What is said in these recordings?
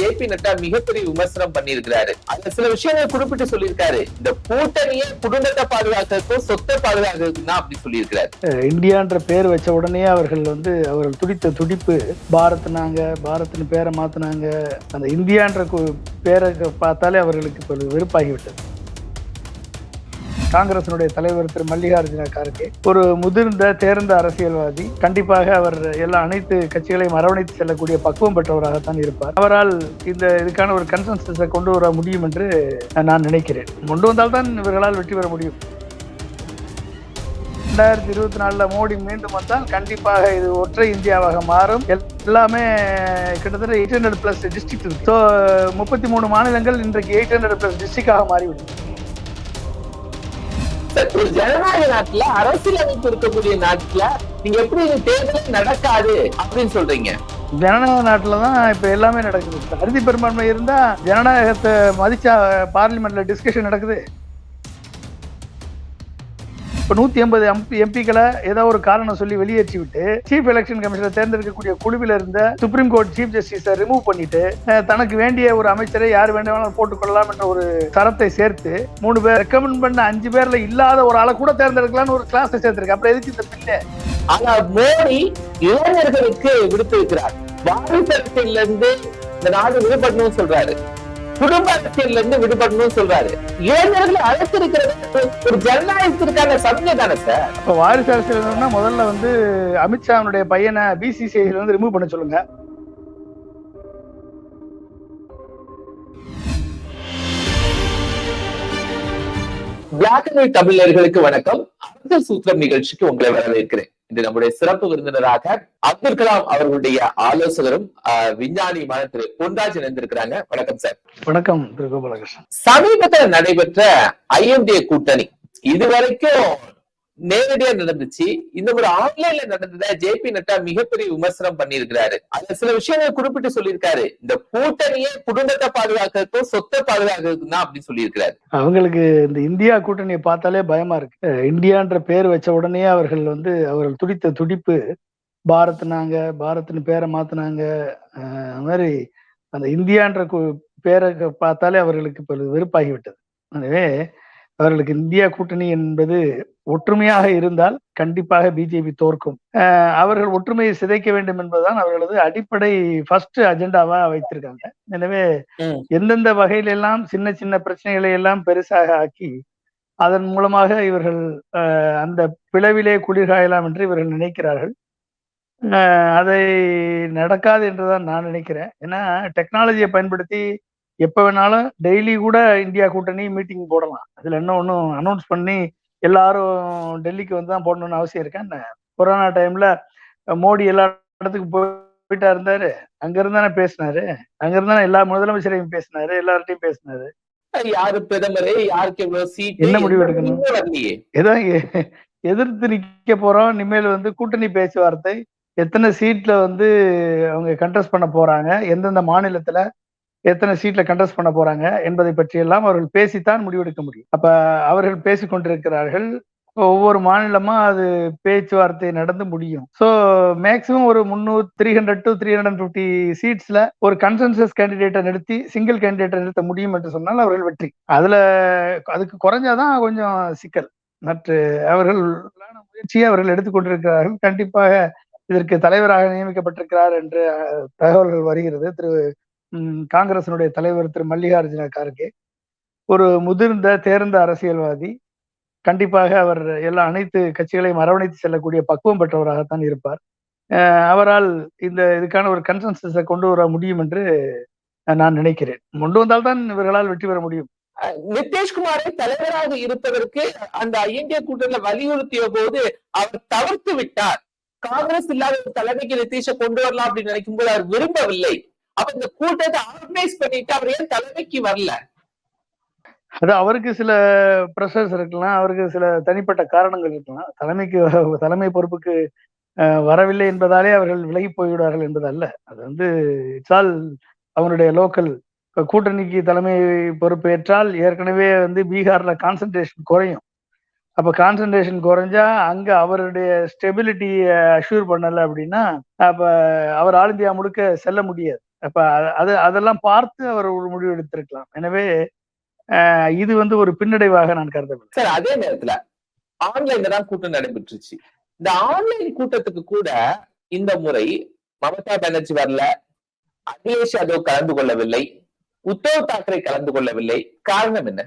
J P Nadda மிகப்பெரிய விமர்சனம் பண்ணியிருக்கிறாரு. அந்த சில விஷயங்களை குறிப்பிட்டு சொல்லியிருக்காரு. இந்த கூட்டணியை குடும்பத்தை பாதுகாக்கிறதுக்கும் சொத்தை பாதுகாக்கிறதுக்கும் தான் அப்படி சொல்லியிருக்கிறாரு. இந்தியான்ற பேர் வச்ச உடனே அவர்கள் வந்து அவர்கள் துடித்த துடிப்பு பாரத்னாங்க பாரத்னு பேரை மாத்தினாங்க. அந்த இந்தியான்ற கு- பேரை பார்த்தாலே அவர்களுக்கு வெறுப்பாகிவிட்டது காங்கிரசினுடைய தலைவர் திரு மல்லிகார்ஜுன கார்கே ஒரு முதிர்ந்த தேர்ந்த அரசியல்வாதி கண்டிப்பாக அவர் எல்லா அனைத்து கட்சிகளையும் அரவணைத்து செல்லக்கூடிய பக்குவம் பெற்றவராகத்தான் இருப்பார். அவரால் இந்த இதுக்கான ஒரு கன்சென்சஸை கொண்டு வர முடியும் என்று நான் நினைக்கிறேன். கொண்டு வந்தால்தான் இவர்களால் வெற்றி பெற முடியும். ரெண்டாயிரத்தி இருபத்தி நாலுல மோடி மீண்டும் வந்தால் கண்டிப்பாக இது ஒற்றை இந்தியாவாக மாறும். எல்லாமே கிட்டத்தட்ட எயிட் ஹண்ட்ரட் பிளஸ் டிஸ்ட்ரிக்ட் இருக்கு. ஸோ முப்பத்தி மூணு மாநிலங்கள் இன்றைக்கு எயிட் ஹண்ட்ரட் பிளஸ் டிஸ்ட்ரிக்டாக மாறிவிடும். ஒரு ஜனநாயக நாட்டுல அரசியலமைப்பு இருக்கக்கூடிய நாட்டுல நீங்க எப்படி இது தேர்தல் நடக்காது அப்படின்னு சொல்றீங்க? ஜனநாயக நாட்டில் தான் இப்போ எல்லாமே நடக்குது. அறுதி பெரும்பான்மை இருந்தால் ஜனநாயகத்தை மதிச்சா பார்லிமெண்ட்ல டிஸ்கஷன் நடக்குது. இப்போ நூற்றி எண்பது எம்பி எம்பிக்களை ஏதோ ஒரு காரணம் சொல்லி வெளியேற்றி விட்டு சீஃப் எலெக்ஷன் கமிஷனர் தேர்ந்தெடுக்கக்கூடிய குழுவில் இருந்த சுப்ரீம் கோர்ட் சீஃப் ஜஸ்டிஸை ரிமூவ் பண்ணிட்டு தனக்கு வேண்டிய ஒரு அமைச்சரை யார் வேண்டுமானாலும் போட்டுக்கொள்ளலாம் என்ற ஒரு தரத்தை சேர்த்து மூணு பேர் ரெக்கமெண்ட் பண்ண அஞ்சு பேர்ல இல்லாத ஒரு ஆளை கூட தேர்ந்தெடுக்கலாம்னு ஒரு கிளாஸ் சேர்த்திருக்கு. அப்புறம் எதுக்கு இந்த பில்லை ஆனா மோடி இளைஞர்களுக்கு விடுத்திருக்கிறார். வாரிசு இருந்து இந்த நாடு விடுபடணும்னு சொல்றாரு. குடும்ப அரசியல்ல இருந்து விடுபடணும்னு சொல்றாரு. இளைஞர்களை அழைத்திருக்கிறது ஒரு ஜனநாயகத்திற்கான சந்தை தானே சார்? இப்போ வாரிசு அரசியல்னா முதல்ல வந்து அமித்ஷாவுடைய பையனை பிசிசிஐல இருந்து ரிமூவ் பண்ண சொல்லுங்க. பிளாக் அண்ட் ஒயிட் தமிழர்களுக்கு வணக்கம். அரசியல் சூத்திரம் நிகழ்ச்சிக்கு உங்களை வரவேற்கிறேன். இன்று நம்முடைய சிறப்பு விருந்தினராக அப்துல் கலாம் அவர்களுடைய ஆலோசகரும் விஞ்ஞானியுமான திரு பொன்ராஜ் இணைந்திருக்கிறாங்க. வணக்கம் சார். வணக்கம் திரு கோபாலகிருஷ்ணன் சமீபத்தில் நடைபெற்ற ஐஎம்டிஏ கூட்டணி. இதுவரைக்கும் நேரடியா நடந்துச்சு. இந்த ஒரு ஆன்லைன்ல நடந்தத ஜே பி நட்டா மிகப்பெரிய விமர்சனம் பண்ணியிருக்கிறாரு. அதுல சில விஷயங்களை குறிப்பிட்டு சொல்லியிருக்காரு. இந்த கூட்டணியை குடும்பத்தை பாதுகாக்கிறதுக்கும் சொத்தை பாதுகாக்கிறதுக்கும் தான் அப்படின்னு சொல்லியிருக்கிறாரு. அவங்களுக்கு இந்த இந்தியா கூட்டணியை பார்த்தாலே பயமா இருக்கு. இந்தியான்ற பேர் வச்ச உடனே அவர்கள் வந்து அவர்கள் துடித்த துடிப்பு பாரத்னாங்க பாரத்னு பேரை மாத்தினாங்க. அது மாதிரி அந்த இந்தியான்ற பேரை பார்த்தாலே அவர்களுக்கு இப்போ வெறுப்பாகிவிட்டது எனவே அவர்களுக்கு இந்தியா கூட்டணி என்பது ஒற்றுமையாக இருந்தால் கண்டிப்பாக பிஜேபி தோற்கும். அவர்கள் ஒற்றுமையை சிதைக்க வேண்டும் என்பதுதான் அவர்களது அடிப்படை ஃபர்ஸ்ட் அஜெண்டாவா வைத்திருக்காங்க. எனவே. எந்தெந்த வகையில எல்லாம் சின்ன சின்ன பிரச்சனைகளை எல்லாம் பெருசாக ஆக்கி அதன் மூலமாக இவர்கள் அந்த பிளவிலே குளிர்காயலாம் என்று இவர்கள் நினைக்கிறார்கள். அதை நடக்காது என்றுதான் நான் நினைக்கிறேன். ஏன்னா டெக்னாலஜியை பயன்படுத்தி எப்ப வேணாலும் டெய்லி கூட இந்தியா கூட்டணி மீட்டிங் போடலாம். அதுல என்ன ஒன்றும் அனௌன்ஸ் பண்ணி எல்லாரும் டெல்லிக்கு வந்து தான் போடணும்னு அவசியம் இருக்கா? கொரோனா டைம்ல மோடி எல்லா இடத்துக்கு போயிட்டா இருந்தாரு. அங்க இருந்தானே பேசினாரு. அங்க இருந்தானே எல்லா முதலமைச்சரையும் பேசினாரு. எல்லார்ட்டையும் பேசினாரு. யாரு பிரதமரு? யாருக்கு எவ்வளவு சீட் என்ன முடிவு எடுக்கணும்? ஏதோ எதிர்த்து நிக்க போறோம். இனிமேல் வந்து கூட்டணி பேச்சுவார்த்தை. எத்தனை சீட்ல வந்து அவங்க கண்டெஸ்ட் பண்ண போறாங்க? எந்தெந்த மாநிலத்துல எத்தனை சீட்ல கண்டெஸ்ட் பண்ண போறாங்க என்பதை பற்றி எல்லாம் அவர்கள் பேசித்தான் முடிவெடுக்க முடியும். அப்ப அவர்கள் பேசிக்கொண்டிருக்கிறார்கள் ஒவ்வொரு மாநிலமா அது பேச்சுவார்த்தை நடந்து முடியும். ஸோ மேக்சிமம் ஒரு முந்நூறு three hundred to three hundred fifty சீட்ஸ்ல ஒரு கன்சென்சஸ் கேண்டிடேட்டை நிறுத்தி சிங்கிள் கேண்டிடேட்டை நிறுத்த முடியும் என்று சொன்னால் அவர்கள் வெற்றி. அதுல அதுக்கு குறைஞ்சாதான் கொஞ்சம் சிக்கல். மற்ற அவர்கள் முயற்சியை அவர்கள் எடுத்துக்கொண்டிருக்கிறார்கள் கண்டிப்பாக இதற்கு தலைவராக நியமிக்கப்பட்டிருக்கிறார் என்று தகவல்கள் வருகிறது. திரு காங்கிரசினுடைய தலைவர் திரு மல்லிகார்ஜுன கார்கே ஒரு முதிர்ந்த தேர்ந்த அரசியல்வாதி. கண்டிப்பாக அவர் எல்லா அனைத்து கட்சிகளையும் அரவணைத்து செல்லக்கூடிய பக்குவம் பெற்றவராகத்தான் இருப்பார். அவரால் இந்த இதுக்கான ஒரு கன்சென்சஸை கொண்டு வர முடியும் என்று நான் நினைக்கிறேன். கொண்டு வந்தால்தான் இவர்களால் வெற்றி பெற முடியும். நிதேஷ்குமாரை நிதிஷ்குமாரை தலைவராக இருப்பதற்கு அந்த ஐஎன்டிஏ கூட்டத்தில் வலியுறுத்திய போது அவர் தவிர்த்து விட்டார். காங்கிரஸ் இல்லாத ஒரு தலைமைக்கு நிதிஷை கொண்டு வரலாம் அப்படின்னு நினைக்கும் போது அவர் விரும்பவில்லை. அப்ப இந்த கூட்டத்தை ஆர்கனைஸ் பண்ணிட்டு அவர் ஏன் தலைமைக்கு வரல? அது அவருக்கு சில ப்ரெஷர்ஸ் இருக்கலாம் அவருக்கு சில தனிப்பட்ட காரணங்கள் இருக்கலாம். தலைமைக்கு தலைமை பொறுப்புக்கு வரவில்லை என்பதாலே அவர்கள் விலகி போய்விடுவார்கள் என்பது அல்ல அது வந்து இட்ஸ் ஆல் அவருடைய லோக்கல் கூட்டணிக்கு தலைமை பொறுப்பேற்றால் ஏற்கனவே வந்து பீகார்ல கான்சன்ட்ரேஷன் குறையும். அப்ப கான்சன்ட்ரேஷன் குறைஞ்சா அங்க அவருடைய ஸ்டெபிலிட்டியை அஷ்யூர் பண்ணல அப்படின்னா அப்ப அவர் ஆல் இந்தியா முழுக்க செல்ல முடியாது. அப்ப அது அதெல்லாம் பார்த்து அவர் ஒரு முடிவு எடுத்திருக்கலாம். எனவே இது வந்து ஒரு பின்னடைவாக நான் கருதவில்லை. சார் அதே நேரத்துல ஆன்லைன்ல தான் கூட்டம் நடைபெற்றுச்சு. இந்த ஆன்லைன் கூட்டத்துக்கு கூட இந்த முறை மமதா பானர்ஜி வரல அகிலேஷ் யாதவ் கலந்து கொள்ளவில்லை உத்தவ் தாக்கரே கலந்து கொள்ளவில்லை. காரணம் என்ன?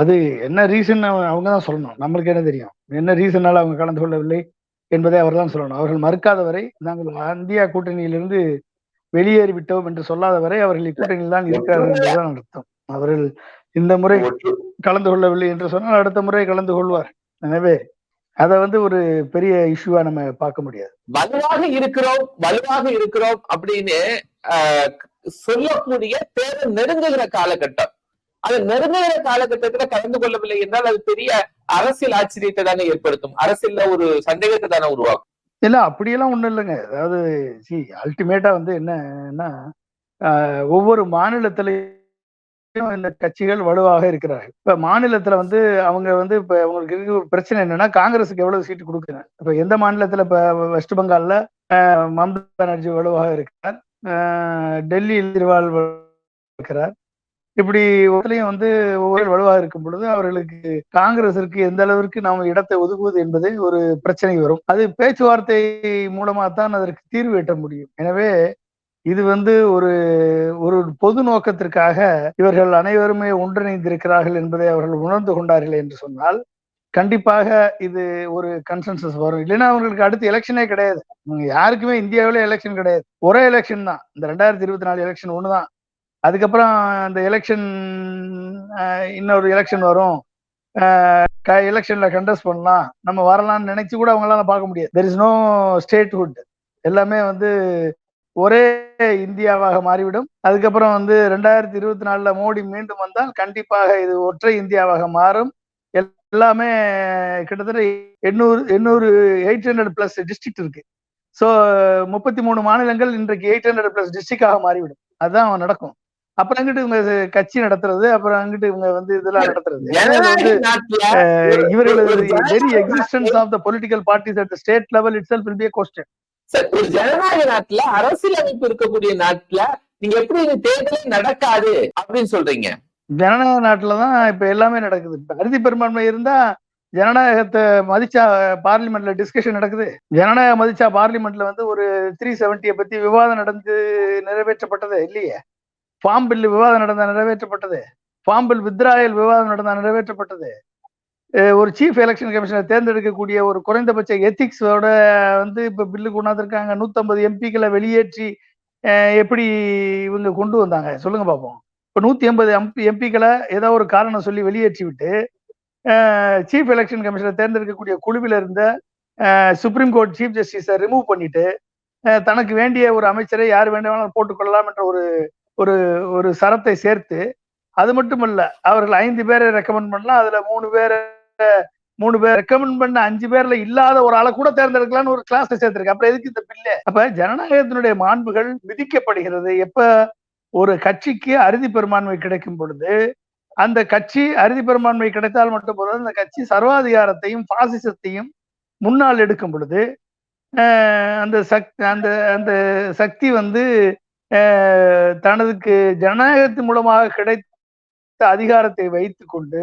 அது என்ன ரீசன் அவங்க தான் சொல்லணும். நம்மளுக்கு என்ன தெரியும்? என்ன ரீசனால அவங்க கலந்து கொள்ளவில்லை என்பதை அவர் தான் சொல்லணும். அவர்கள் மறுக்காத வரை நாங்கள் இந்தியா கூட்டணியிலிருந்து வெளியேறி விட்டோம் என்று சொல்லாத வரை அவர்கள் இக்கூட்டணியில் தான் இருக்கிறார்கள் என்றுதான் அர்த்தம். அவர்கள் இந்த முறை கலந்து கொள்ளவில்லை என்று சொன்னால் அடுத்த முறை கலந்து கொள்வார். எனவே அதை வந்து ஒரு பெரிய இஷ்யூவா நம்ம பார்க்க முடியாது. வலுவாக இருக்கிறோம் வலுவாக இருக்கிறோம் அப்படின்னு ஆஹ், சொல்லக்கூடிய தேர்தல் நெருங்குகிற காலகட்டம். அது நெருங்குகிற காலகட்டத்துல கலந்து கொள்ளவில்லை என்றால் அது பெரிய அரசியல் ஆச்சரியத்தை தானே ஏற்படுத்தும். அரசியல்ல ஒரு சந்தேகத்தை தானே உருவாக்கும். இல்ல அப்படியெல்லாம் ஒண்ணும் இல்லைங்க. அதாவது சி அல்டிமேட்டா வந்து என்னன்னா ஒவ்வொரு மாநிலத்திலையும் இந்த கட்சிகள் வலுவாக இருக்கிறார்கள். இப்ப மாநிலத்துல வந்து அவங்க வந்து இப்ப அவங்களுக்கு ஒரு பிரச்சனை என்னன்னா காங்கிரஸுக்கு எவ்வளவு சீட்டு கொடுக்குறாங்க இப்ப எந்த மாநிலத்துல இப்ப வெஸ்ட் பெங்கால்ல மம்தா பானர்ஜி வலுவாக இருக்கிறார் டெல்லி டெல்லியில் இருக்கிறார். இப்படி ஒவ்வொருத்தரையும் வந்து ஒவ்வொரு வலுவாக இருக்கும் பொழுது அவர்களுக்கு காங்கிரசிற்கு எந்த அளவிற்கு நாம் இடத்தை ஒதுக்குவது என்பது ஒரு பிரச்சனை வரும். அது பேச்சுவார்த்தை மூலமா தான் அதற்கு தீர்வு எட்ட முடியும். எனவே இது வந்து ஒரு ஒரு பொது நோக்கத்திற்காக இவர்கள் அனைவருமே ஒன்றிணைந்திருக்கிறார்கள் என்பதை அவர்கள் உணர்ந்து கொண்டார்கள் என்று சொன்னால் கண்டிப்பாக இது ஒரு கன்சென்சஸ் வரும். இல்லைன்னா அவங்களுக்கு அடுத்து எலெக்ஷனே கிடையாது. யாருக்குமே இந்தியாவிலே எலெக்ஷன் கிடையாது. ஒரே எலெக்ஷன் தான். இந்த ரெண்டாயிரத்தி இருபத்தி நாலு எலெக்ஷன் ஒண்ணுதான். அதுக்கப்புறம் அந்த எலெக்ஷன் இன்னொரு எலெக்ஷன் வரும். எலெக்ஷன்ல கண்டஸ்ட் பண்ணலாம். நம்ம வரலாம்னு நினைச்சு கூட அவங்களால பார்க்க முடியாது. தெர் இஸ் நோ ஸ்டேட்ஹுட் எல்லாமே வந்து ஒரே இந்தியாவாக மாறிவிடும். அதுக்கப்புறம் வந்து ரெண்டாயிரத்தி இருபத்தி நாலுல மோடி மீண்டும் வந்தால் கண்டிப்பாக இது ஒற்றை இந்தியாவாக மாறும். எல்லாமே கிட்டத்தட்ட எண்ணூறு எண்ணூறு எயிட் ஹண்ட்ரட் பிளஸ் டிஸ்ட்ரிக்ட் இருக்கு. ஸோ முப்பத்தி மூணு மாநிலங்கள் இன்றைக்கு எயிட் ஹண்ட்ரட் பிளஸ் டிஸ்ட்ரிக்டாக மாறிவிடும். அதுதான் நடக்கும். அப்புறம் அங்கிட்டு இவங்க கட்சி நடத்துறது அப்புறம் அங்கிட்டு இவங்க வந்து இதெல்லாம் நடத்துறது. ஏன்னா இது வந்து ஜனநாயக நாட்டுல அஹ், இவர்கள் ஒரு வெரி ஜனநாயக existence of the political parties at state level itself will be question ஒரு ஜனநாயக நாட்டுல அரசியல் அமைப்பு இருக்கக்கூடிய நாட்டுல நீங்க எப்படி இது தேர்தலே நடக்காது அப்படின்னு சொல்றீங்க? ஜனநாயக நாட்டுல தான் இப்ப எல்லாமே நடக்குது. அறுதி பெரும்பான்மை இருந்தா ஜனநாயகத்தை மதிச்சா பார்லிமெண்ட்ல டிஸ்கஷன் நடக்குது. ஜனநாயகம் மதிச்சா பார்லிமெண்ட்ல வந்து ஒரு த்ரீ செவன்ட்டிய பத்தி விவாதம் நடந்து நிறைவேற்றப்பட்டது இல்லையே? ஃபார்ம் பில் விவாதம் நடந்தால் நிறைவேற்றப்பட்டது. ஃபார்ம் பில் வித்ராயல் விவாதம் நடந்தால் நிறைவேற்றப்பட்டது. ஒரு சீஃப் எலெக்ஷன் கமிஷனை தேர்ந்தெடுக்கக்கூடிய ஒரு குறைந்தபட்ச எத்திக்ஸோட வந்து இப்போ பில்லு கொண்டாந்துருக்காங்க. நூத்தம்பது எம்பிக்களை வெளியேற்றி எப்படி இவங்க கொண்டு வந்தாங்க? சொல்லுங்க பார்ப்போம் இப்போ நூத்தி எண்பது எம்பி எம்பிக்களை ஏதோ ஒரு காரணம் சொல்லி வெளியேற்றி விட்டு சீஃப் எலெக்ஷன் கமிஷனை தேர்ந்தெடுக்கக்கூடிய குழுவில் இருந்த சுப்ரீம் கோர்ட் சீஃப் ஜஸ்டிஸை ரிமூவ் பண்ணிட்டு தனக்கு வேண்டிய ஒரு அமைச்சரை யார் வேண்டுமானாலும் போட்டுக்கொள்ளலாம் என்ற ஒரு ஒரு ஒரு சரத்தை சேர்த்து அது மட்டுமல்ல அவர்கள் ஐந்து பேரை ரெக்கமெண்ட் பண்ணலாம் அதுல மூணு பேரை மூணு பேர் ரெக்கமெண்ட் பண்ண அஞ்சு பேர்ல இல்லாத ஒரு ஆளை கூட தேர்ந்தெடுக்கலாம்னு ஒரு கிளாஸ் சேர்த்திருக்கு அப்புறம் எதுக்கு இந்த பில்லு அப்ப ஜனநாயகத்தினுடைய மாண்புகள் விதிக்கப்படுகிறது. எப்ப ஒரு கட்சிக்கு அறுதி பெரும்பான்மை கிடைக்கும் பொழுது அந்த கட்சி அறுதி பெரும்பான்மை கிடைத்தால் மட்டும் போது அந்த கட்சி சர்வாதிகாரத்தையும் பாசிசத்தையும் முன்னால் எடுக்கும் பொழுது அந்த சக் அந்த அந்த சக்தி வந்து தனதுக்கு ஜனநாயகத்தின் மூலமாக கிடைத்த அதிகாரத்தை வைத்துக் கொண்டு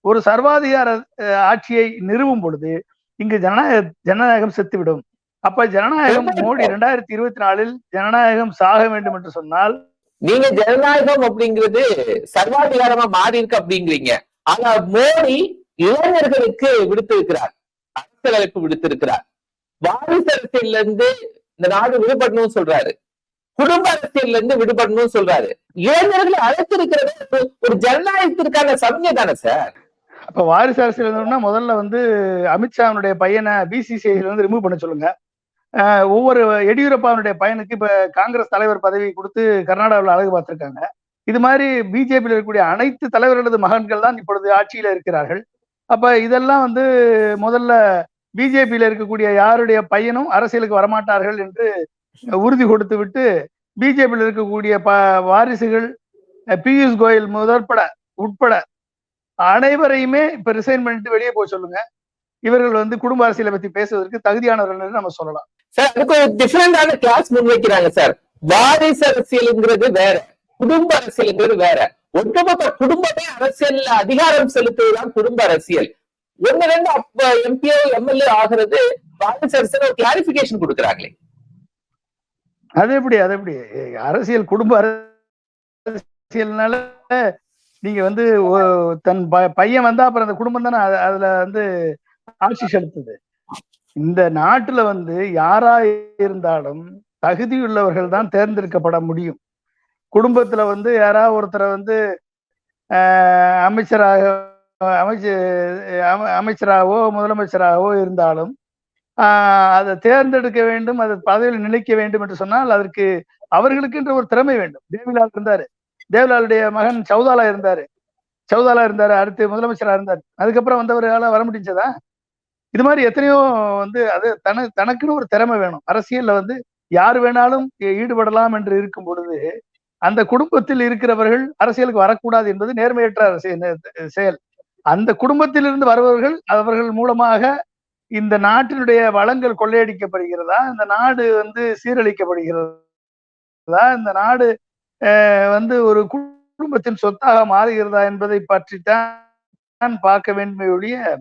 ஒரு சர்வாதிகார ஆட்சியை நிறுவும் பொழுது இங்கு ஜனநாயக ஜனநாயகம் செத்துவிடும். அப்ப ஜனநாயகம் மோடி ரெண்டாயிரத்தி இருபத்தி நாலில் ஜனநாயகம் சாக வேண்டும் என்று சொன்னால் நீங்க ஜனநாயகம் அப்படிங்கிறது சர்வாதிகாரமா மாறி இருக்கு அப்படிங்கிறீங்க. ஆனா மோடி இளைஞர்களுக்கு விடுத்திருக்கிறார். அரசியல் அழைப்பு விடுத்திருக்கிறார். வாரிசு அரசியல்ல இருந்து இந்த நாடு விடுபடணும்னு சொல்றாரு. குடும்ப அரசியல்ல இருந்து விடுபடணும்னு சொல்றாரு. இளைஞர்களை அழைத்திருக்கிறது ஒரு- ஒரு ஜனநாயகத்திற்கான சமய தானே சார்? அப்ப வாரிசு அரசியல் முதல்ல வந்து அமித்ஷாவுடைய பையனை பிசிசிஐல இருந்து ரிமூவ் பண்ண சொல்லுங்க. ஒவ்வொரு எடியூரப்பாவுடைய பையனுக்கு இப்ப காங்கிரஸ் தலைவர் பதவி கொடுத்து கர்நாடகாவில் அழகு பார்த்திருக்காங்க. இது மாதிரி பிஜேபியில் இருக்கக்கூடிய அனைத்து தலைவர்களது மகன்கள் தான் இப்பொழுது ஆட்சியில இருக்கிறார்கள். அப்ப இதெல்லாம் வந்து முதல்ல பிஜேபியில இருக்கக்கூடிய யாருடைய பையனும் அரசியலுக்கு வரமாட்டார்கள் என்று உறுதி கொடுத்து விட்டு பிஜேபியில் இருக்கக்கூடிய ப வாரிசுகள் பியூஷ் கோயல் முதற்பட உட்பட அனைவரையுமே இப்ப ரிசைன் பண்ணிட்டு வெளியே போக சொல்லுங்க. இவர்கள் வந்து குடும்ப அரசியலை பத்தி பேசுவதற்கு தகுதியானவர்கள் நம்ம சொல்லலாம். சார் அதுக்கு ஒரு டிஃபரெண்டான கிளாஸ் முன்வைக்கிறாங்க சார் வாரிசு அரசியலுங்கிறது வேற குடும்ப அரசியலுங்கிறது வேற. ஒட்டுமொத்த குடும்பமே அரசியல் அதிகாரம் செலுத்துவதுதான் குடும்ப அரசியல். ஒன்னு ரெண்டு அப்ப எம்பிஓ எம்எல்ஏ ஆகிறது வாரிசு அரசியல் ஒரு கிளாரிபிகேஷன் கொடுக்குறாங்களே. அது எப்படி அது எப்படி? அரசியல் குடும்ப அரசியல்னால நீங்க வந்து தன் ப- பையன் வந்தா அப்புறம் அந்த குடும்பம் தானே அதுல வந்து ஆட்சி செலுத்துது. இந்த நாட்டுல வந்து யாரா இருந்தாலும் தகுதியுள்ளவர்கள் தான் தேர்ந்தெடுக்கப்பட முடியும். குடும்பத்துல வந்து யாராவது ஒருத்தரை வந்து ஆஹ், அமைச்சராக அமைச்சு அமைச்சராகவோ முதலமைச்சராகவோ இருந்தாலும் அதை தேர்ந்தெடுக்க வேண்டும் அதை பதவியில் நிலைக்க வேண்டும் என்று சொன்னால் அதற்கு அவர்களுக்கென்ற ஒரு திறமை வேண்டும். தேவிலால் இருந்தாரு. தேவலாலுடைய மகன் சௌதாலா இருந்தாரு. சௌதாலா இருந்தாரு அடுத்து முதலமைச்சரா இருந்தாரு. அதுக்கப்புறம் வந்தவரால வர முடிஞ்சதா? இது மாதிரி எத்தனையோ வந்து அது தன தனக்குன்னு ஒரு திறமை வேணும். அரசியல்ல வந்து யார் வேணாலும் ஈடுபடலாம் என்று இருக்கும் பொழுது அந்த குடும்பத்தில் இருக்கிறவர்கள் அரசியலுக்கு வரக்கூடாது என்பது நேர்மையற்ற அரசியல் செயல். அந்த குடும்பத்திலிருந்து வருபவர்கள் அவர்கள் மூலமாக இந்த நாட்டினுடைய வளங்கள் கொள்ளையடிக்கப்படுகிறதா? இந்த நாடு வந்து சீரழிக்கப்படுகிறதா? இந்த நாடு வந்து ஒரு குடும்பத்தின் சொத்தாக மாறுகிறதா என்பதை பற்றித்தான் பார்க்க வேண்டுமே ஒழிய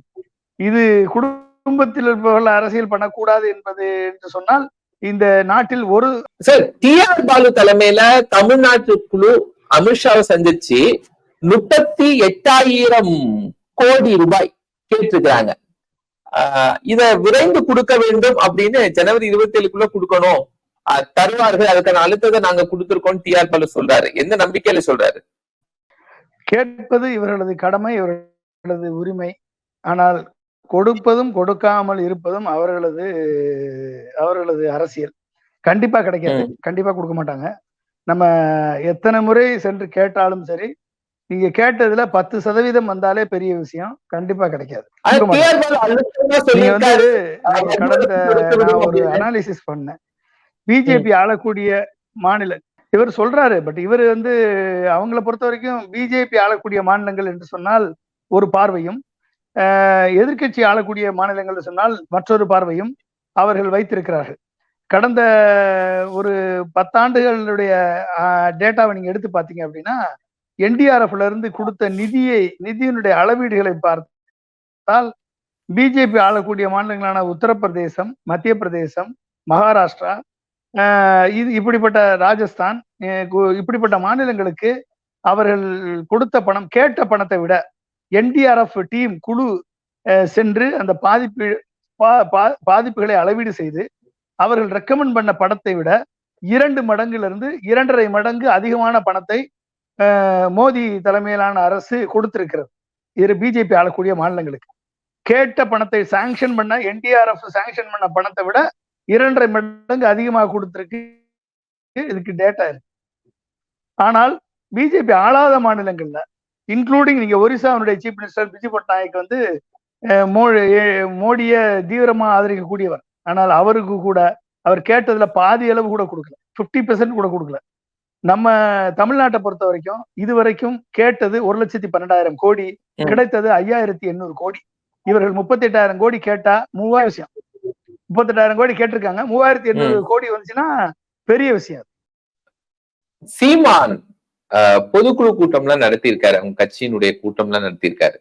இது குடும்பத்தில் இருப்பவர்கள் அரசியல் பண்ணக்கூடாது என்பது என்று சொன்னால் இந்த நாட்டில் ஒரு சார் டி. ஆர். பாலு தலைமையில தமிழ்நாட்டு குழு அமித்ஷாவை சந்திச்சு முப்பத்தி எட்டாயிரம் கோடி ரூபாய் கேட்டிருக்கிறாங்க. இத விரைந்து கொடுக்க வேண்டும் அப்படின்னு ஜனவரி இருபத்தி ஏழுக்குள்ள கொடுக்கணும் தருவார்கள் அதுக்கான அழுத்தத்தை நாங்க கொடுத்திருக்கோம் டி ஆர் பாலு சொல்றாரு. எந்த நம்பிக்கையில சொல்றாரு? கேட்பது இவர்களது கடமை இவர்களது உரிமை. ஆனால் கொடுப்பதும் கொடுக்காமல் இருப்பதும் அவர்களது அவர்களது அரசியல். கண்டிப்பா கிடைக்காது. கண்டிப்பா கொடுக்க மாட்டாங்க. நம்ம எத்தனை முறை சென்று கேட்டாலும் சரி நீங்க கேட்டதுல பத்து சதவீதம் வந்தாலே பெரிய விஷயம். கண்டிப்பா கிடைக்காது. நீங்க வந்து கடந்த நான் ஒரு அனாலிசிஸ் பண்ணேன். பிஜேபி ஆளக்கூடிய மாநில இவர் சொல்றாரு பட் இவர் வந்து அவங்கள பொறுத்த வரைக்கும் பிஜேபி ஆளக்கூடிய மாநிலங்கள் என்று சொன்னால் ஒரு பார்வையும் எதிர்கட்சி ஆளக்கூடிய மாநிலங்கள் என்று சொன்னால் மற்றொரு பார்வையும் அவர்கள் வைத்திருக்கிறார்கள். கடந்த ஒரு பத்தாண்டுகளுடைய டேட்டாவை நீங்க எடுத்து பார்த்தீங்க அப்படின்னா என்டிஆர்எஃப்ல இருந்து கொடுத்த நிதியை நிதியினுடைய அளவீடுகளை பார்த்தால் பிஜேபி ஆளக்கூடிய மாநிலங்களான உத்தரப்பிரதேசம் மத்திய பிரதேசம் மகாராஷ்டிரா இது இப்படிப்பட்ட ராஜஸ்தான் இப்படிப்பட்ட மாநிலங்களுக்கு அவர்கள் கொடுத்த பணம் கேட்ட பணத்தை விட என்டிஆர்எஃப் டீம் குழு சென்று அந்த பாதிப்பு பாதிப்புகளை அளவீடு செய்து அவர்கள் ரெக்கமெண்ட் பண்ண படத்தை விட இரண்டு மடங்குல இருந்து இரண்டரை மடங்கு அதிகமான பணத்தை மோடி தலைமையிலான அரசு கொடுத்திருக்கிறது. இது பிஜேபி ஆளக்கூடிய மாநிலங்களுக்கு. கேட்ட பணத்தை சாங்ஷன் பண்ண என்டிஆர்எஃப் சாங்ஷன் பண்ண பணத்தை விட இரண்டரை மடங்கு அதிகமாக கொடுத்திருக்கு. இதுக்கு டேட்டா இருக்கு. ஆனால் பிஜேபி ஆளாத மாநிலங்கள்ல இன்க்ளூடிங் நீங்க ஒரிசாவுடைய சீஃப் மினிஸ்டர் பிஜு பட்நாயக் வந்து மோடிய தீவிரமா ஆதரிக்கக்கூடியவர். ஆனால் அவருக்கு கூட அவர் கேட்டதுல பாதி அளவு கூட கொடுக்கல. பிப்டி பெர்சன்ட் கூட கொடுக்கல. நம்ம தமிழ்நாட்டை பொறுத்த வரைக்கும் இது வரைக்கும் கேட்டது ஒரு லட்சத்தி பன்னெண்டாயிரம் கோடி கிடைத்தது ஐயாயிரத்தி எண்ணூறு கோடி. இவர்கள் முப்பத்தி எட்டாயிரம் கோடி கேட்டா மூவாயிரம் விஷயம். முப்பத்தெட்டாயிரம் கோடி கேட்டிருக்காங்க. மூவாயிரத்தி எண்ணூறு கோடி வந்துச்சுன்னா பெரிய விஷயம் சீமான் பொதுக்குழு கூட்டம்லாம் நடத்தியிருக்காரு. அவங்க கட்சியினுடைய கூட்டம்லாம் நடத்தியிருக்காரு.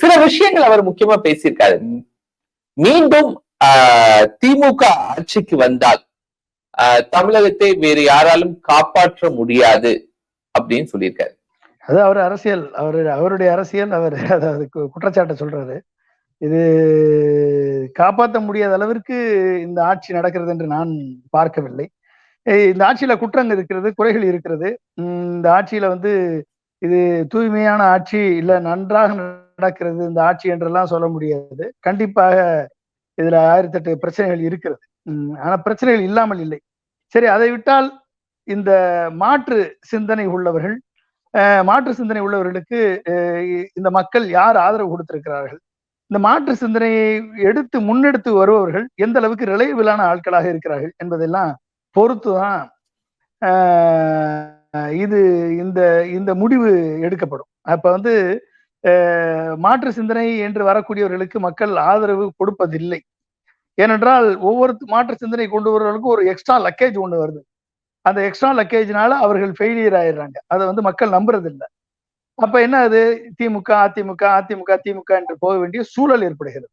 சில விஷயங்கள் அவர் முக்கியமா பேசியிருக்காரு. மீண்டும் திமுக ஆட்சிக்கு வந்தால் தமிழகத்தை வேறு யாராலும் காப்பாற்ற முடியாது அப்படின்னு சொல்லியிருக்காரு. அது அவர் அரசியல். அவர் அவருடைய அரசியல் அவர் அதாவது குற்றச்சாட்டை சொல்றாரு. இது காப்பாற்ற முடியாத அளவிற்கு இந்த ஆட்சி நடக்கிறது என்று நான் பார்க்கவில்லை. இந்த ஆட்சியில குற்றங்கள் இருக்கிறது குறைகள் இருக்கிறது. இந்த ஆட்சியில வந்து இது தூய்மையான ஆட்சி இல்ல நன்றாக நடக்கிறது இந்த ஆட்சி என்றெல்லாம் சொல்ல முடியாது. கண்டிப்பாக இதுல ஆயிரத்தி எட்டு பிரச்சனைகள் இருக்கிறது. ஆனா பிரச்சனைகள் இல்லாமல் இல்லை. சரி அதை விட்டால் இந்த மாற்று சிந்தனை உள்ளவர்கள் மாற்று சிந்தனை உள்ளவர்களுக்கு இந்த மக்கள் யார் ஆதரவு கொடுத்திருக்கிறார்கள்? இந்த மாற்று சிந்தனையை எடுத்து முன்னெடுத்து வருபவர்கள் எந்த அளவுக்கு ரிலையபிளான ஆட்களாக இருக்கிறார்கள் என்பதெல்லாம் பொறுத்துதான் இது இந்த இந்த முடிவு எடுக்கப்படும். அப்ப வந்து மாற்று சிந்தனை என்று வரக்கூடியவர்களுக்கு மக்கள் ஆதரவு கொடுப்பதில்லை. ஏனென்றால் ஒவ்வொரு மாற்று சிந்தனை கொண்டு வருவர்களுக்கும் ஒரு எக்ஸ்ட்ரா லக்கேஜ் ஒன்று வருது. அந்த எக்ஸ்ட்ரா லக்கேஜ்னால அவர்கள் ஃபெயிலியர் ஆயிடுறாங்க. அதை வந்து மக்கள் நம்புறது அப்ப என்ன அது? திமுக அதிமுக அதிமுக திமுக என்று போக வேண்டிய சூழல் ஏற்படுகிறது.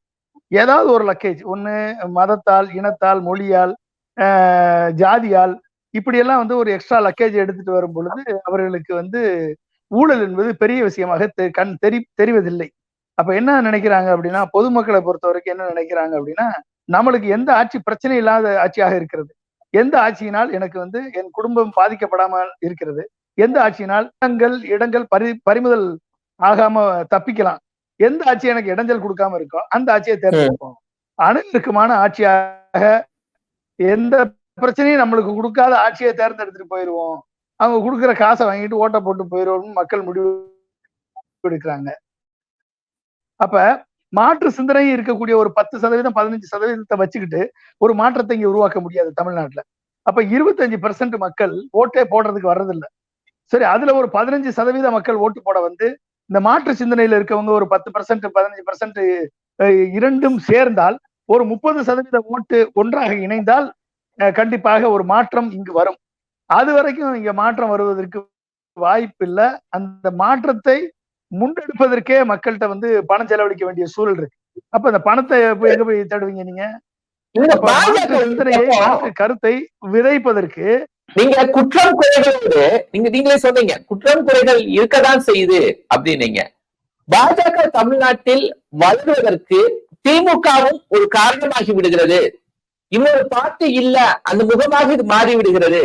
ஏதாவது ஒரு லக்கேஜ் ஒண்ணு மதத்தால் இனத்தால் மொழியால் ஆஹ் ஜாதியால் இப்படியெல்லாம் வந்து ஒரு எக்ஸ்ட்ரா லக்கேஜ் எடுத்துட்டு வரும் பொழுது அவர்களுக்கு வந்து ஊழல் என்பது பெரிய விஷயமாக தெ- கண் தெரி தெரிவதில்லை. அப்ப என்ன நினைக்கிறாங்க அப்படின்னா பொதுமக்களை பொறுத்த வரைக்கும் என்ன நினைக்கிறாங்க அப்படின்னா நம்மளுக்கு எந்த ஆட்சி பிரச்சனை இல்லாத ஆட்சியாக இருக்கிறது? எந்த ஆட்சியினால் எனக்கு வந்து என் குடும்பம் பாதிக்கப்படாமல் இருக்கிறது? எந்த ஆட்சியினால் இடங்கள் இடங்கள் பறி பறிமுதல் ஆகாம தப்பிக்கலாம்? எந்த ஆட்சி எனக்கு இடைஞ்சல் கொடுக்காம இருக்கோ அந்த ஆட்சியை தேர்ந்தெடுப்போம். அனைவருக்குமான ஆட்சியாக எந்த பிரச்சனையும் நம்மளுக்கு கொடுக்காத ஆட்சியை தேர்ந்தெடுத்துட்டு போயிடுவோம் அவங்க கொடுக்குற காசை வாங்கிட்டு ஓட்ட போட்டு போயிடுவோம்னு மக்கள் முடிவு எடுக்கிறாங்க. அப்ப மாற்று சிந்தனையும் இருக்கக்கூடிய ஒரு பத்து சதவீதம் பதினஞ்சு சதவீதத்தை வச்சுக்கிட்டு ஒரு மாற்றத்தை இங்க உருவாக்க முடியாது தமிழ்நாட்டுல. அப்ப இருபத்தஞ்சு பெர்சன்ட் மக்கள் ஓட்டே போடுறதுக்கு வர்றதில்ல. சரி அதுல ஒரு பதினஞ்சு சதவீத மக்கள் ஓட்டு போட வந்து இந்த மாற்று சிந்தனையில இருக்கவங்க ஒரு பத்து பர்சன்ட் பதினஞ்சு பர்சன்ட் இரண்டும் சேர்ந்தால் ஒரு முப்பது சதவீத ஓட்டு ஒன்றாக இணைந்தால் அஹ், கண்டிப்பாக ஒரு மாற்றம் இங்கு வரும். அது வரைக்கும் இங்க மாற்றம் வருவதற்கு வாய்ப்பு இல்லை அந்த மாற்றத்தை முன்னெடுப்பதற்கே மக்கள்கிட்ட வந்து பணம் செலவழிக்க வேண்டிய சூழல் இருக்கு. அப்ப அந்த பணத்தை எங்க போய் தேடுவீங்க நீங்க? கருத்தை விதைப்பதற்கு நீங்க குற்றம் குறைகளோடு நீங்க நீங்களே சொன்னீங்க குற்றம் குறைகள் இருக்கதான் செய்யுது அப்படின்னீங்க. பாஜக தமிழ்நாட்டில் வளர்வதற்கு திமுகவும் ஒரு காரணமாகி விடுகிறது. இன்னொரு பார்ட்டி இல்ல அந்த முகமாக இது மாறி விடுகிறது.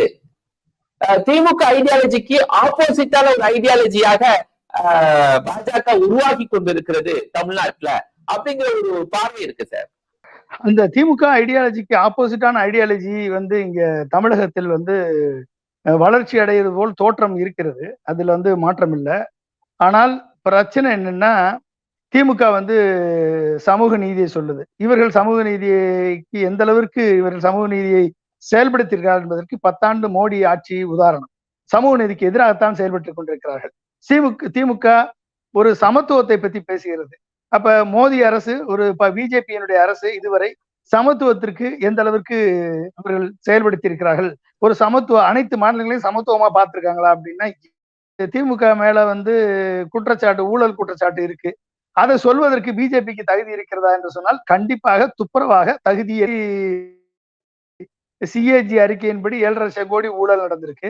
திமுக ஐடியாலஜிக்கு ஆப்போசிட்டான ஒரு ஐடியாலஜியாக பாஜக உருவாக்கி கொண்டிருக்கிறது தமிழ்நாட்டுல அப்படிங்கிற ஒரு பார்வை இருக்கு சார். அந்த திமுக ஐடியாலஜிக்கு ஆப்போசிட்டான ஐடியாலஜி வந்து இங்க தமிழகத்தில் வந்து வளர்ச்சி அடைகிறது போல் தோற்றம் இருக்கிறது. அதுல வந்து மாற்றம் இல்லை. ஆனால் பிரச்சனை என்னன்னா திமுக வந்து சமூக நீதியை சொல்லுது. இவர்கள் சமூக நீதிக்கு எந்த அளவிற்கு இவர்கள் சமூக நீதியை செயல்படுத்தியிருக்கிறார்கள் என்பதற்கு பத்தாண்டு மோடி ஆட்சி உதாரணம். சமூக நீதிக்கு எதிராகத்தான் செயல்பட்டு கொண்டிருக்கிறார்கள். திமுக திமுக ஒரு சமத்துவத்தை பத்தி பேசுகிறது. அப்ப மோடி அரசு ஒரு பிஜேபியினுடைய அரசு இதுவரை சமத்துவத்திற்கு எந்த அளவிற்கு அவர்கள் செயல்படுத்தி இருக்கிறார்கள் ஒரு சமத்துவ அனைத்து மாநிலங்களையும் சமத்துவமா பார்த்திருக்காங்களா அப்படின்னா திமுக மேல வந்து குற்றச்சாட்டு ஊழல் குற்றச்சாட்டு இருக்கு. அதை சொல்வதற்கு பிஜேபிக்கு தகுதி இருக்கிறதா என்று சொன்னால் கண்டிப்பாக துப்புரவாக தகுதியை சிஏஜி அறிக்கையின்படி ஏழரை லட்சம் கோடி ஊழல் நடந்திருக்கு.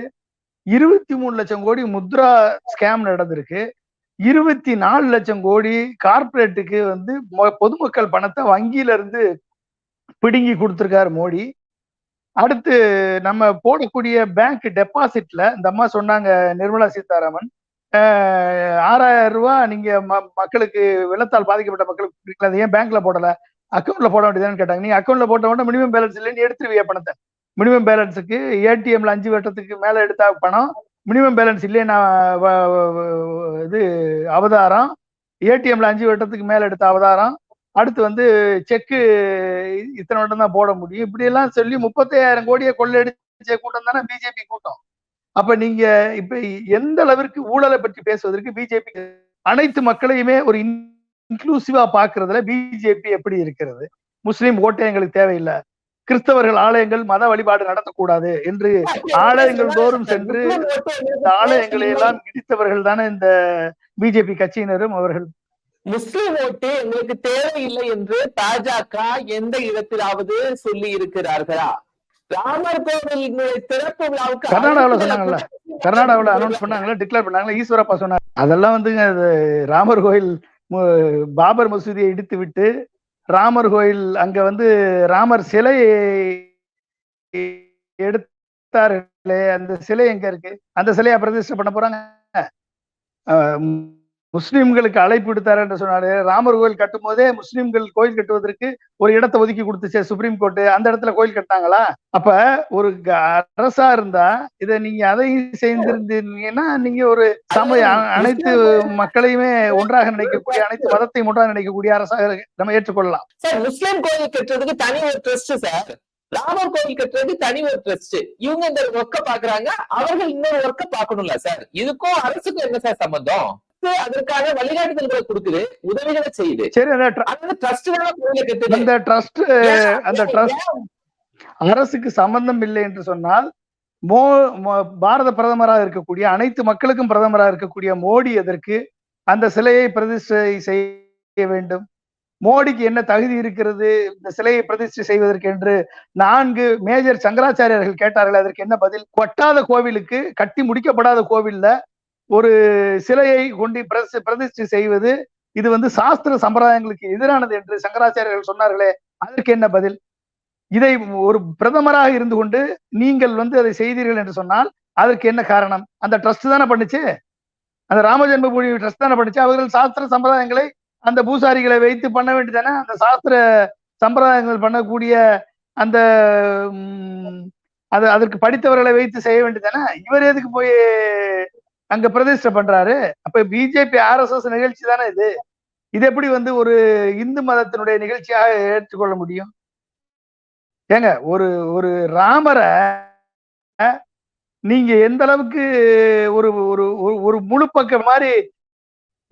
இருபத்தி மூணு லட்சம் கோடி முத்ரா ஸ்கேம் நடந்திருக்கு. இருபத்தி நாலு லட்சம் கோடி கார்ப்பரேட்டுக்கு வந்து மொ- பொதுமக்கள் பணத்தை வங்கியில இருந்து பிடுங்கி கொடுத்துருக்காரு மோடி. அடுத்து நம்ம போடக்கூடிய பேங்க் டெபாசிட்ல இந்த அம்மா சொன்னாங்க நிர்மலா சீதாராமன் ஆறாயிரம் ரூபா நீங்க ம- மக்களுக்கு வெள்ளத்தால் பாதிக்கப்பட்ட மக்களுக்கு கொடுக்கலாம். ஏன் பேங்க்ல போடல? அக்கௌண்ட்ல போட வேண்டியதுன்னு கேட்டாங்க. நீ அக்கௌண்ட்ல போட்ட உடனே மினிமம் பேலன்ஸ் இல்லைன்னு எடுத்துருவிய பணத்தை. மினிமம் பேலன்ஸுக்கு ஏடிஎம்ல அஞ்சு வருஷத்துக்கு மேல எடுத்தா பணம். மினிமம் பேலன்ஸ் இல்லையே இது அவதாரம். ஏடிஎம்ல அஞ்சு வருஷத்துக்கு மேல எடுத்த அவதாரம். அடுத்து வந்து செக்கு இத்தனை வட்டம் தான் போட முடியும். இப்படி எல்லாம் சொல்லி முப்பத்தையாயிரம் கோடியை கொள்ளையடிச்ச கூட்டம் தானே பிஜேபி கூட்டம். அப்ப நீங்க இப்ப எந்த அளவிற்கு ஊழலை பற்றி பேசுவதற்கு பிஜேபி அனைத்து மக்களையுமே ஒரு இன்க்ளூசிவா பாக்குறதுல பிஜேபி எப்படி இருக்கிறது? முஸ்லீம் ஓட்டே எங்களுக்கு தேவையில்லை. கிறிஸ்தவர்கள் ஆலயங்கள் மத வழிபாடு நடத்தக்கூடாது என்று ஆலயங்கள் தோறும் சென்று இந்த ஆலயங்களை எல்லாம் இடித்தவர்கள் தானே இந்த பிஜேபி கட்சியினரும் அவர்கள். முஸ்லிம் ஓட்டு எங்களுக்கு தேவையில்லை என்று பாஜக எந்த இடத்திலாவது சொல்லி இருக்கிறார்களா? ராமர் கோவிலினுடைய திறப்பு விழாவுக்கு கர்நாடகாவுல சொன்னாங்கல்ல. கர்நாடகாவில் அனௌன்ஸ் பண்ணாங்களா டிக்ளேர் பண்ணாங்களா ஈஸ்வரப்பா சொன்னாங்க அதெல்லாம் வந்துங்க ராமர் கோயில் பாபர் மசூதியை இடித்து விட்டு ராமர் கோயில் அங்க வந்து ராமர் சிலை எடுத்தார்களே. அந்த சிலை எங்க இருக்கு? அந்த சிலையை பிரதிஷ்டை பண்ண போறாங்க. அஹ் முஸ்லிம்களுக்கு அழைப்பு விடுத்தாரு என்று சொன்னாரு. ராமர் கோயில் கட்டும் போதே முஸ்லிம்கள் கோயில் கட்டுவதற்கு ஒரு இடத்தை ஒதுக்கி கொடுத்துச்சு சுப்ரீம் கோர்ட் அந்த இடத்துல கோயில் கட்டினாங்களா? அப்ப ஒரு அரசா இருந்தா இத நீங்க அதையும் செய்திருந்தீங்கன்னா நீங்க ஒரு சமய அனைத்து மக்களையுமே ஒன்றாக நினைக்கக்கூடிய அனைத்து மதத்தையும் ஒன்றாக நினைக்கக்கூடிய அரசாக நம்ம ஏற்றுக்கொள்ளலாம். சார் முஸ்லிம் கோயில் கட்டுறதுக்கு தனி ஒரு ட்ரஸ்ட் சார். ராமர் கோயில் கட்டுறதுக்கு தனி ஒரு ட்ரஸ்ட். இவங்க இந்த ஒர்க்க பாக்குறாங்க அவர்கள் இன்னொரு ஒர்க்க பாக்கணும்ல சார். இதுக்கும் அரசுக்கும் என்ன சார் சம்பந்தம்? அரசு அதற்கான வழிகாட்டுதல்களை கொடுக்குது உதவிகளை செய்யுது. சரி அந்த ட்ரஸ்ட் அந்த ட்ரஸ்ட் அந்த ட்ரஸ்ட் அரசுக்கு சம்பந்தம் இல்லை என்று சொன்னால் மோ- பாரத பிரதமராக இருக்கக்கூடிய அனைத்து மக்களுக்கும் பிரதமராக இருக்கக்கூடிய மோடி எதற்கு அந்த சிலையை பிரதிஷ்டை செய்ய வேண்டும்? மோடிக்கு என்ன தகுதி இருக்கிறது? இந்த சிலையை பிரதிஷ்டை செய்வதற்கு என்று நான்கு மேஜர் சங்கராச்சாரியர்கள் கேட்டார்கள். அதற்கு என்ன பதில்? கொட்டாத கோவிலுக்கு கட்டி முடிக்கப்படாத கோவில்ல ஒரு சிலையை கொண்டு பிரதி- பிரதிஷ்டை செய்வது இது வந்து சாஸ்திர சம்பிரதாயங்களுக்கு எதிரானது என்று சங்கராச்சாரியர்கள் சொன்னார்களே அதற்கு என்ன பதில்? இதை ஒரு பிரதமராக இருந்து கொண்டு நீங்கள் வந்து அதை செய்தீர்கள் என்று சொன்னால் அதற்கு என்ன காரணம்? அந்த ட்ரஸ்ட் தானே பண்ணுச்சு? அந்த ராம ட்ரஸ்ட் தானே பண்ணுச்சு? அவர்கள் சாஸ்திர சம்பிரதாயங்களை அந்த பூசாரிகளை வைத்து பண்ண வேண்டியதானே அந்த சாஸ்திர சம்பிரதாயங்கள் பண்ணக்கூடிய அந்த அது அதற்கு படித்தவர்களை வைத்து செய்ய வேண்டியதானே இவர் எதுக்கு போய் அங்க பிரதிஷ்டை பண்றாரு. அப்ப பிஜேபி ஆர்எஸ்எஸ் நிகழ்ச்சி தானே இது? இது எப்படி வந்து ஒரு இந்து மதத்தினுடைய நிகழ்ச்சியாக ஏற்றுக்கொள்ள முடியும்? ஏங்க ஒரு ஒரு ராமரை நீங்க எந்த அளவுக்கு ஒரு ஒரு ஒரு- ஒரு முழு பக்கம் மாதிரி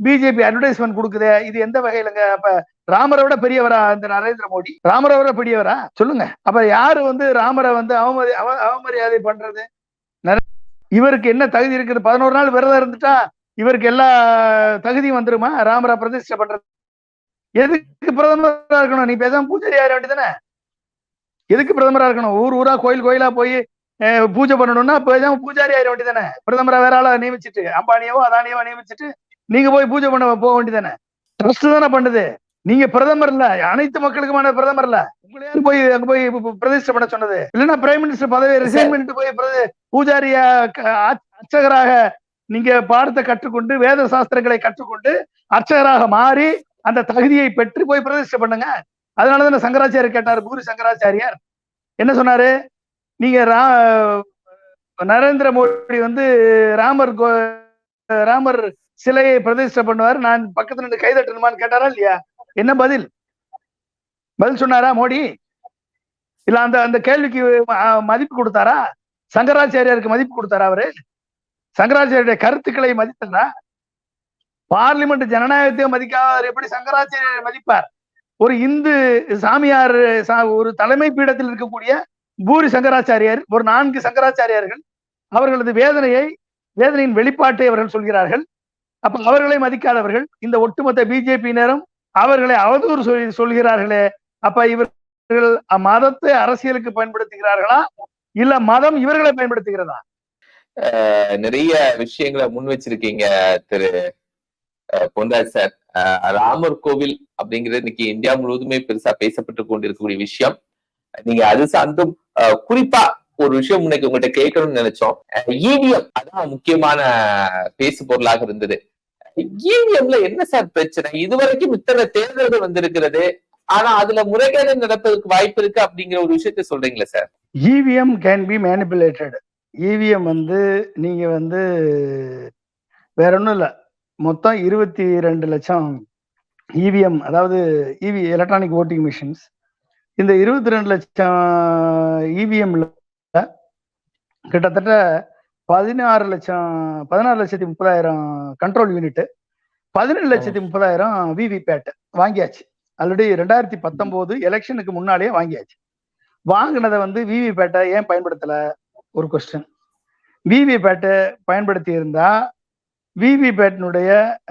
பிஜேபி அட்வர்டைஸ்மெண்ட் கொடுக்குது இது எந்த வகையிலங்க? அப்ப ராமரை விட பெரியவரா இந்த நரேந்திர மோடி? ராமரை விட பெரியவரா? சொல்லுங்க. அப்ப யாரு வந்து ராமரை வந்து அவமதி அவ அவமரியாதை பண்றது? நரே- இவருக்கு என்ன தகுதி இருக்குது? பதினோரு நாள் விரதம் இருந்துட்டா இவருக்கு எல்லா தகுதியும் வந்துருமா? ராமரா பிரதிஷ்டை பண்றது. எதுக்கு பிரதமரா இருக்கணும்? நீ பேசாம பூஜாரி ஆயிர வேண்டியதானே எதுக்கு பிரதமரா இருக்கணும்? ஊர் ஊரா கோயில் கோயிலா போய் பூஜை பண்ணணும்னா பேசாம பூஜாரி ஆயிர வேண்டியதானே பிரதமரா வேற ஆளா நியமிச்சிட்டு அம்பானியவோ அதானியவோ நியமிச்சிட்டு நீங்க போய் பூஜை பண்ண போக வேண்டியதானே ட்ரஸ்ட் தானே பண்ணுது. நீங்க பிரதமர் இல்ல அனைத்து மக்களுக்குமான பிரதமர் இல்ல. உங்களை போய் அங்க போய் பிரதிஷ்டை பண்ண சொன்னது? இல்லைன்னா பிரைம் மினிஸ்டர் பதவியை ரிசைன் பண்ணிட்டு போய் பிரதி- பூஜாரியா அர்ச்சகராக நீங்க பாடத்தை கற்றுக்கொண்டு வேத சாஸ்திரங்களை கற்றுக்கொண்டு அர்ச்சகராக மாறி அந்த தகுதியை பெற்று போய் பிரதிஷ்டை பண்ணுங்க. அதனாலதான் சங்கராச்சாரியர் கேட்டார் பூரி சங்கராச்சாரியார். என்ன சொன்னாரு? நீங்க ரா- நரேந்திர மோடி வந்து ராமர் கோ- ராமர் சிலையை பிரதிஷ்டை பண்ணுவார் நான் பக்கத்துல நின்று கைதட்டணுமான்னு கேட்டாரா இல்லையா? என்ன பதில்? பதில் சொன்னாரா மோடி? இல்ல அந்த அந்த கேள்விக்கு ம- மதிப்பு கொடுத்தாரா? சங்கராச்சாரியாருக்கு மதிப்பு கொடுத்தாரா அவரு? சங்கராச்சாரியுடைய கருத்துக்களை மதித்தாரா? பார்லிமெண்ட் ஜனநாயகத்தை மதிக்காதவர் எப்படி சங்கராச்சாரியர் மதிப்பார்? ஒரு இந்து சாமியார் சா- ஒரு தலைமை பீடத்தில் இருக்கக்கூடிய பூரி சங்கராச்சாரியார் ஒரு நான்கு சங்கராச்சாரியார்கள் அவர்களது வேதனையை வேதனையின் வெளிப்பாட்டை அவர்கள் சொல்கிறார்கள். அப்ப அவர்களை மதிக்காதவர்கள் இந்த ஒட்டுமொத்த பிஜேபியினரும் அவர்களை அவதூறு சொல்லி சொல்கிறார்களே அப்ப இவர்கள் மதத்தை அரசியலுக்கு பயன்படுத்துகிறார்களா? இல்ல மதம் இவர்களை பயன்படுத்துகிறதா? நிறைய விஷயங்களை முன் வச்சிருக்கீங்க திரு அஹ், பொன்ராஜ் சார். அஹ், ராமர் கோவில் அப்படிங்கிறது இன்னைக்கு இந்தியா முழுவதுமே பெருசா பேசப்பட்டு கொண்டிருக்கக்கூடிய விஷயம். நீங்க அது சார்ந்தும் குறிப்பா ஒரு விஷயம் இன்னைக்கு உங்கள்கிட்ட கேட்கணும்னு நினைச்சோம். ஈவிஎம் அதான் முக்கியமான பேசு பொருளாக இருந்தது. இவிஎம்ல என்ன சார் பிரச்சனை? இதுவரைக்கும் இத்தனை தேர்தல்கள் வந்திருக்கிறது. ஆனா அதுல முறைகேடு நடப்பதற்கு வாய்ப்பு இருக்கு அப்படிங்கிற ஒரு விஷயத்த சொல்றீங்களா sir? EVM can be manipulated EVM வந்து நீங்க வந்து வேற ஒன்றும் இல்லை. மொத்தம் இருபத்தி ரெண்டு லட்சம் இவிஎம் அதாவது இவி எலக்ட்ரானிக் ஓட்டிங் மிஷின்ஸ் இந்த இருபத்தி ரெண்டு லட்சம் இவிஎம்ல கிட்டத்தட்ட பதினாறு லட்சம் பதினாறு லட்சத்தி முப்பதாயிரம் கண்ட்ரோல் யூனிட் பதினேழு லட்சத்தி முப்பதாயிரம் விவிபேட் வாங்கியாச்சு. ஆல்ரெடி ரெண்டாயிரத்தி பத்தொன்பது எலெக்ஷனுக்கு முன்னாலேயே வாங்கியாச்சு. வாங்கினதை வந்து விவிபேட்டை ஏன் பயன்படுத்தல? ஒரு கொஸ்டின் விவிபேட்டை பயன்படுத்தி இருந்தா விவிபேட்டினுடைய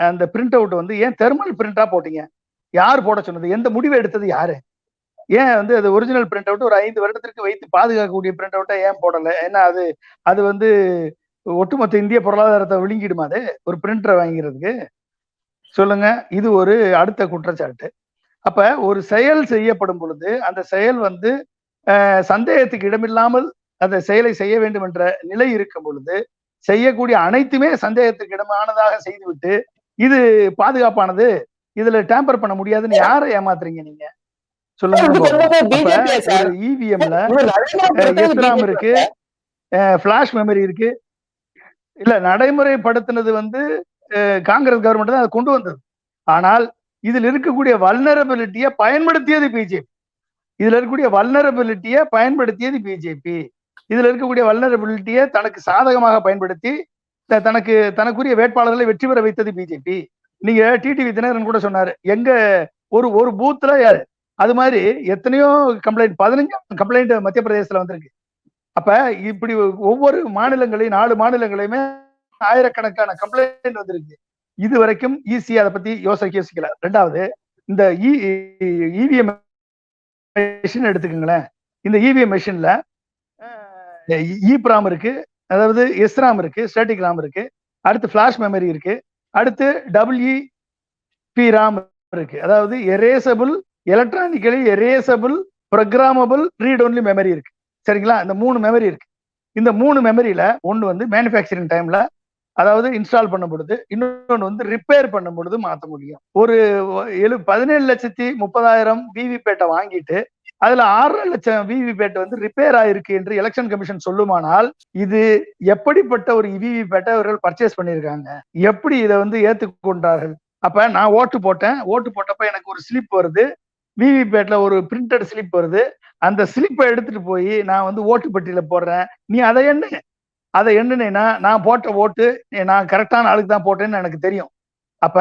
அந்த பிரிண்ட் அவுட் வந்து ஏன் தெர்மல் பிரிண்டா போட்டீங்க? யார் போட சொன்னது? எந்த முடிவு எடுத்தது? யாரு? ஏன் வந்து அது ஒரிஜினல் பிரிண்ட் அவுட் ஒரு ஐந்து வருடத்திற்கு வைத்து பாதுகாக்கக்கூடிய பிரிண்ட் அவுட்டை ஏன் போடல? ஏன்னா அது அது வந்து ஒட்டுமொத்த இந்திய பொருளாதாரத்தை விழுங்கிடுமா அது? ஒரு பிரிண்டரை வாங்கிறதுக்கு? சொல்லுங்க. இது ஒரு அடுத்த குற்றச்சாட்டு. அப்ப ஒரு செயல் செய்யப்படும் பொழுது அந்த செயல் வந்து சந்தேகத்துக்கு இடமில்லாமல் அந்த செயலை செய்ய வேண்டும் என்ற நிலை இருக்கும் பொழுது செய்யக்கூடிய அனைத்துமே சந்தேகத்துக்கு இடமானதாக செய்துவிட்டு இது பாதுகாப்பானது? இதுல டேம்பர் பண்ண முடியாதுன்னு யாரை ஏமாத்துறீங்க நீங்க? சொல்லுங்க இவிஎம்ல BJP இருக்கு? ஃபிளாஷ் மெமரி இருக்கு. இல்ல நடைமுறைப்படுத்தினது வந்து காங்கிரஸ் கவர்மெண்ட் தான் அதை கொண்டு வந்தது. ஆனால் இதில் இருக்கக்கூடிய வல்னரபிலிட்டியை பயன்படுத்தியது பிஜேபி இதுல இருக்கக்கூடிய வல்னரபிலிட்டியை பயன்படுத்தியது பிஜேபி இதுல இருக்கக்கூடிய வல்னரபிலிட்டியை தனக்கு சாதகமாக பயன்படுத்தி தனக்கு தனக்குரிய வேட்பாளர்களை வெற்றி பெற வைத்தது பிஜேபி நீங்க டிடிவி தினகரன் கூட சொன்னாரு எங்க ஒரு ஒரு யாரு அது மாதிரி எத்தனையோ கம்ப்ளைண்ட் பதினஞ்சு கம்ப்ளைண்ட் மத்திய பிரதேசத்துல வந்திருக்கு. அப்ப இப்படி ஒவ்வொரு மாநிலங்களையும் நாலு மாநிலங்களையுமே ஆயிரக்கணக்கான கம்ப்ளைண்ட் வந்திருக்கு. இது வரைக்கும் ஈஸியா அதை பத்தி யோசிக்க யோசிக்கல. ரெண்டாவது இந்த e, இவிஎம் மெஷின் எடுத்துக்கோங்களேன். இந்த இவிஎம் மெஷின்ல இப்ராம் இருக்கு. அதாவது எஸ்ராம் இருக்கு ஸ்டேட்டிக் ராம் இருக்கு. அடுத்து ஃபிளாஷ் மெமரி இருக்கு. அடுத்து டபிள்யூ பி ராம் இருக்கு. அதாவது erasable electronically erasable programmable read only memory இருக்கு. சரிங்களா? இந்த மூணு மெமரி இருக்கு. இந்த மூணு மெமரியில ஒன்று வந்து மேனுஃபேக்சரிங் டைம்ல அதாவது இன்ஸ்டால் பண்ணும் பொழுது இன்னொன்று வந்து ரிப்பேர் பண்ணும் பொழுது மாற்ற முடியும். ஒரு எழு பதினேழு லட்சத்தி முப்பதாயிரம் விவி பேட்டை வாங்கிட்டு அதுல ஆறரை லட்சம் விவி வந்து ரிப்பேர் ஆயிருக்கு என்று எலெக்ஷன் கமிஷன் சொல்லுமானால் இது எப்படிப்பட்ட ஒரு விவி பேட்டை அவர்கள் பர்ச்சேஸ் பண்ணியிருக்காங்க எப்படி இதை வந்து ஏற்றுக்கொண்டார்கள் அப்ப நான் ஓட்டு போட்டேன். ஓட்டு போட்டப்ப எனக்கு ஒரு ஸ்லிப் வருது. விவிபேட்ல ஒரு பிரிண்டட் ஸ்லிப் வருது. அந்த ஸ்லிப்பை எடுத்துட்டு போய் நான் வந்து ஓட்டு பெட்டியில போடுறேன். நீ அதை எண்ணு. அதை எண்ணுனேன்னா நான் போட்ட ஓட்டு நான் கரெக்டான ஆளுக்கு தான் போட்டேன்னு எனக்கு தெரியும். அப்ப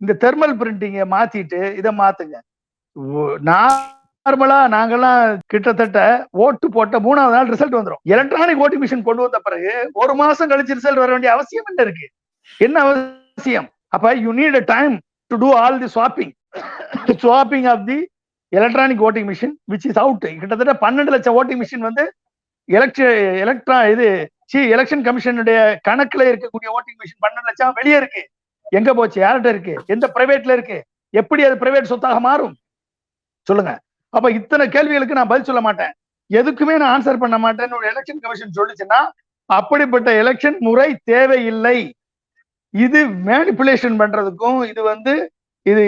இந்த தெர்மல் பிரிண்டிங்கை மாத்திட்டு இதை மாத்துங்க. நார்மலா நாங்கெல்லாம் கிட்டத்தட்ட ஓட்டு போட்ட மூணாவது நாள் ரிசல்ட் வந்துடும் எலக்ட்ரானிக் ஓட்டிங் மிஷின் கொண்டு வந்த பிறகு ஒரு மாசம் கழிச்சு ரிசல்ட் வர வேண்டிய அவசியம் என்ன இருக்கு? என்ன அவசியம்? அப்ப you need a time to do all the swapping swapping of the electronic voting machine which is out கிட்டத்தட்ட பன்னெண்டு லட்சம் ஓட்டிங் மிஷின் வந்து எலக்ட்ரி எலக்ட்ரா இது சி எலெக்ஷன் கமிஷனுடைய கணக்குல இருக்கக்கூடிய ஓட்டிங் மிஷின் பன்னெண்டு லட்சம் வெளியே இருக்கு. எங்க போச்சு? யார்கிட்ட இருக்கு? எந்த பிரைவேட்ல இருக்கு? எப்படி அது பிரைவேட் சொத்தாக மாறும்? சொல்லுங்க. அப்ப இத்தனை கேள்விகளுக்கு நான் பதில் சொல்ல மாட்டேன். எதுக்குமே நான் ஆன்சர் பண்ண மாட்டேன்னு ஒரு எலெக்ஷன் கமிஷன் சொல்லுச்சுன்னா அப்படிப்பட்ட எலெக்ஷன் முறை தேவையில்லை. இது மேனிப்புலேஷன் பண்றதுக்கும் இது வந்து இது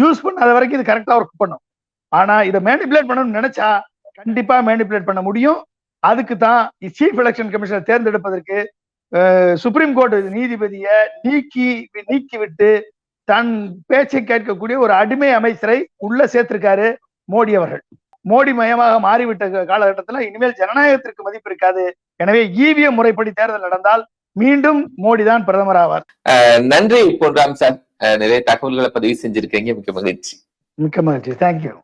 யூஸ் பண்ணாத வரைக்கும் இது கரெக்டா ஒர்க் பண்ணும். ஆனா இதை மேனிப்புலேட் பண்ணணும்னு நினைச்சா கண்டிப்பா மேனிப்புலேட் பண்ண முடியும். அதுக்கு தான் சீஃப் எலெக்ஷன் கமிஷனை தேர்ந்தெடுப்பதற்கு சுப்ரீம் கோர்ட் நீதிபதியை நீக்கி நீக்கி விட்டு தன் பேச்சை கேட்கக்கூடிய ஒரு அடிமை அமைச்சரை உள்ள சேர்த்திருக்காரு மோடி அவர்கள். மோடி மயமாக மாறிவிட்ட காலகட்டத்தில் இனிமேல் ஜனநாயகத்திற்கு மதிப்பு இருக்காது. எனவே இவிஎம் முறைப்படி தேர்தல் நடந்தால் மீண்டும் மோடி தான் பிரதமர் ஆவார். நன்றி பொன்ராம் சார். நிறைய தகவல்களை பதிவு செஞ்சிருக்கீங்க. மிக்க மகிழ்ச்சி. மிக்க மகிழ்ச்சி. தேங்க்யூ